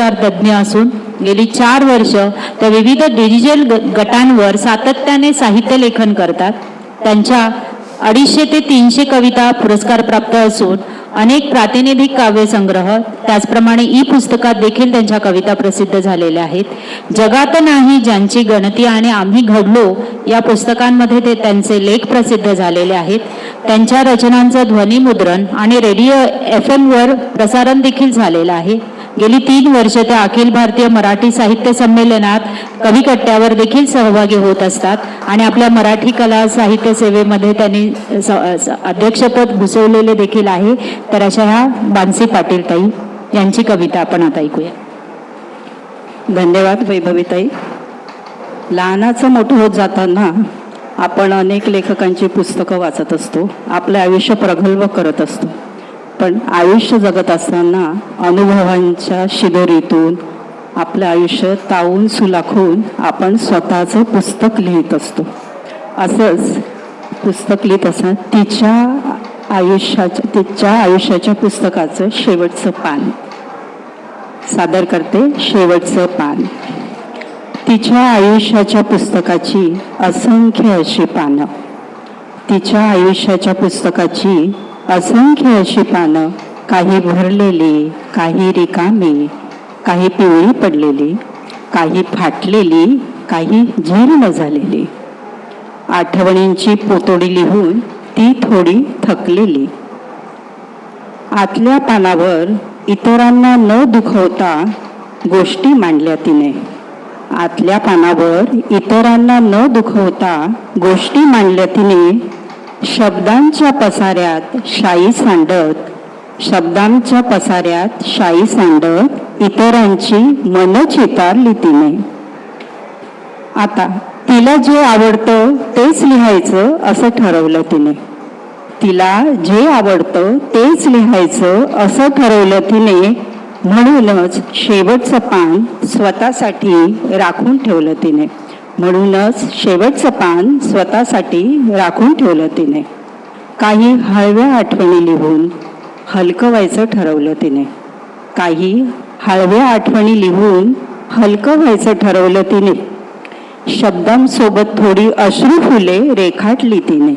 दूरसंचार तज्ज्ञ असून गेली चार वर्ष त्या विविध डिजिटल ग- गटांवर सातत्याने साहित्य लेखन करतात. त्यांच्या अडीचशे ते तीनशे कविता पुरस्कार प्राप्त असून अनेक प्रातिनिधिक काव्यसंग्रह त्याचप्रमाणे ई पुस्तकात देखील त्यांच्या कविता प्रसिद्ध झालेल्या आहेत. जगात नाही ज्यांची गणती आणि आम्ही घडलो या पुस्तकांमध्ये ते त्यांचे लेख प्रसिद्ध झालेले आहेत. त्यांच्या रचनांचं ध्वनिमुद्रण आणि रेडिओ एफ एमवर प्रसारण देखील झालेलं आहे. गेली तीन वर्ष त्या अखिल भारतीय मराठी साहित्य संमेलनात कविकट्ट्यावर देखील सहभागी होत असतात आणि आपल्या मराठी कला साहित्य सेवेमध्ये त्यांनी स- अध्यक्षपद घुसवलेले देखील आहे. तर अशा ह्या बानसी पाटील ताई यांची कविता आपण आता ऐकूया. धन्यवाद वैभवीताई. लहानाचं मोठं होत जाताना आपण अनेक लेखकांची पुस्तकं वाचत असतो. आपलं आयुष्य प्रगल्भ करत असतो. पण आयुष्य जगत असताना अनुभवांच्या शिदोरीतून आपलं आयुष्य तावून सुलाखून आपण स्वतःचं पुस्तक लिहित असतो. असंच पुस्तक लिहित असताना तिच्या आयुष्याच्या तिच्या आयुष्याच्या पुस्तकाचं शेवटचं पान. सादर करते शेवटचं पान. तिच्या आयुष्याच्या पुस्तकाची असंख्य अशी पानं. तिच्या आयुष्याच्या पुस्तकाची असंख्य अशी पानं काही भरलेली काही रिकामी काही पिवळी पडलेली काही फाटलेली काही जीर्ण झालेली. आठवणींची पोतोडी लिहून ती थोडी थकलेली. आतल्या पानावर इतरांना न दुखवता गोष्टी मांडल्या तिने. आतल्या पानावर इतरांना न दुखवता गोष्टी मांडल्या तिने. शब्दांच्या पसाऱ्यात शाई सांडत शब्दांच्या पसाऱ्यात शाई सांडत इतरांची मन चितारली तिने. आता तिला जे आवडतं तेच लिहायचं असं ठरवलं तिने. तिला जे आवडतं तेच लिहायचं असं ठरवलं तिने म्हणूनच शेवटचं पान स्वतःसाठी राखून ठेवलं तिने. म्हणूनच शेवटचं पान स्वतःसाठी राखून ठेवलं तिने. काही हळव्या आठवणी लिहून हलकं व्हायचं ठरवलं तिने. काही हळव्या आठवणी लिहून हलकं व्हायचं ठरवलं तिने. शब्दांसोबत थोडी अश्रू फुले रेखाटली तिने.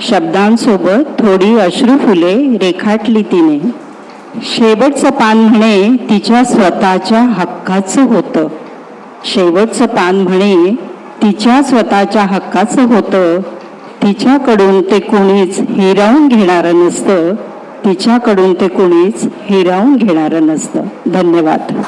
शब्दांसोबत थोडी अश्रू फुले रेखाटली तिने. शेवटचं पान म्हणे तिच्या स्वतःच्या हक्काचं होतं. शेवटचं पान म्हणे तिच्या स्वतःच्या हक्काचं होतं. तिच्याकडून ते कोणीच हिरावून घेणारं नसतं. तिच्याकडून ते कोणीच हिरावून घेणारं नसतं. धन्यवाद.